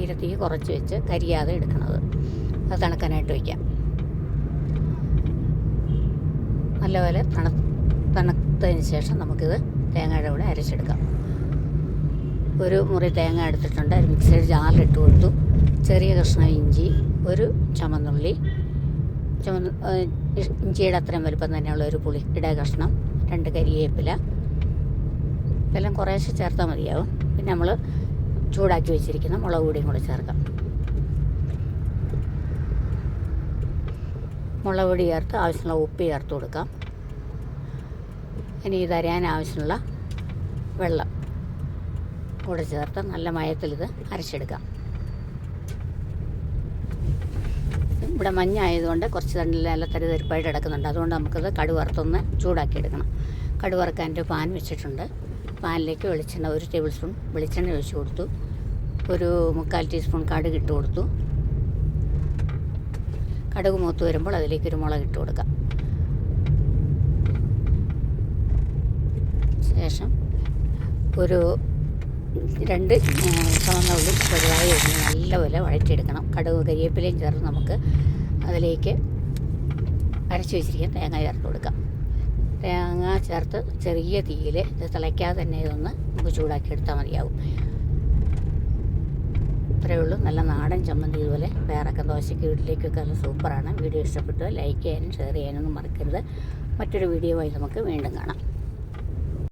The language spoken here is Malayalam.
തീരെ തീ കുറച്ച് വെച്ച് കരിയാതെ എടുക്കുന്നത് അത് തണുക്കാനായിട്ട് വയ്ക്കാം. നല്ലപോലെ തണു തണുത്തതിന് ശേഷം നമുക്കിത് തേങ്ങയുടെ കൂടെ അരച്ചെടുക്കാം. ഒരു മുറി തേങ്ങ എടുത്തിട്ടുണ്ട്. അത് മിക്സിയുടെ ജാറിലിട്ട് കൊടുത്തു. ചെറിയ കഷ്ണം ഇഞ്ചി ഒരു ചമന്നുള്ളി. ചുമന്ന് ഇഞ്ചിയുടെ അത്രയും വലുപ്പം തന്നെയുള്ള ഒരു പുളി പുളിയുടെ കഷ്ണം രണ്ട് കരിയേപ്പില. ഇതെല്ലാം കുറേശ്ശെ ചേർത്താൽ മതിയാവും. പിന്നെ നമ്മൾ ചൂടാക്കി വെച്ചിരിക്കുന്ന മുളക് പൊടിയും കൂടെ ചേർക്കാം. മുളക് പൊടി ചേർത്ത് ആവശ്യമുള്ള ഉപ്പ് ചേർത്ത് കൊടുക്കാം. ഇനി ഇത് ആവശ്യമുള്ള വെള്ളം കൂടെ ചേർത്ത് നല്ല മയത്തിൽ ഇത് അരച്ചെടുക്കാം. ഇവിടെ മഞ്ഞ ആയതുകൊണ്ട് കുറച്ച് തണ്ടിൽ നല്ല തരിതരിപ്പായിട്ട് കിടക്കുന്നുണ്ട്. അതുകൊണ്ട് നമുക്കത് കടുവറുത്തൊന്ന് ചൂടാക്കി എടുക്കണം. കടുവറുക്കാൻ പാൻ വെച്ചിട്ടുണ്ട്. പാനിലേക്ക് വെളിച്ചെണ്ണ ഒരു ടേബിൾ സ്പൂൺ വെളിച്ചെണ്ണ ഒഴിച്ചു കൊടുത്തു. ഒരു മുക്കാൽ ടീസ്പൂൺ കടുക് ഇട്ട് കൊടുത്തു. കടുക് മൂത്ത് വരുമ്പോൾ അതിലേക്ക് ഒരു മുളക് ഇട്ട് കൊടുക്കുക ശേഷം ഒരു രണ്ട് ചുവന്ന ഉള്ളി ചെറുതായി ഒന്ന് നല്ലപോലെ വഴറ്റിയെടുക്കണം. കടുക് കരിയേപ്പിലയും ചേർത്ത് നമുക്ക് അതിലേക്ക് അരച്ചു വെച്ചിരിക്കുന്ന തേങ്ങ ചേർത്ത് കൊടുക്കാം. തേങ്ങ ചേർത്ത് ചെറിയ തീയിൽ ഇത് തിളയ്ക്കാതെ തന്നെ ഇതൊന്ന് നമുക്ക് ചൂടാക്കി എടുത്താൽ മതിയാവും. ഇത്രയേ ഉള്ളൂ. നല്ല നാടൻ ചമ്മന്തി ഇതുപോലെ. വേറൊക്കെ ദോശയ്ക്ക് വീട്ടിലേക്കൊക്കെ നല്ല സൂപ്പറാണ്. വീഡിയോ ഇഷ്ടപ്പെട്ടു ലൈക്ക് ചെയ്യാനും ഷെയർ ചെയ്യാനൊന്നും മറക്കരുത്. മറ്റൊരു വീഡിയോ ആയി നമുക്ക് വീണ്ടും കാണാം.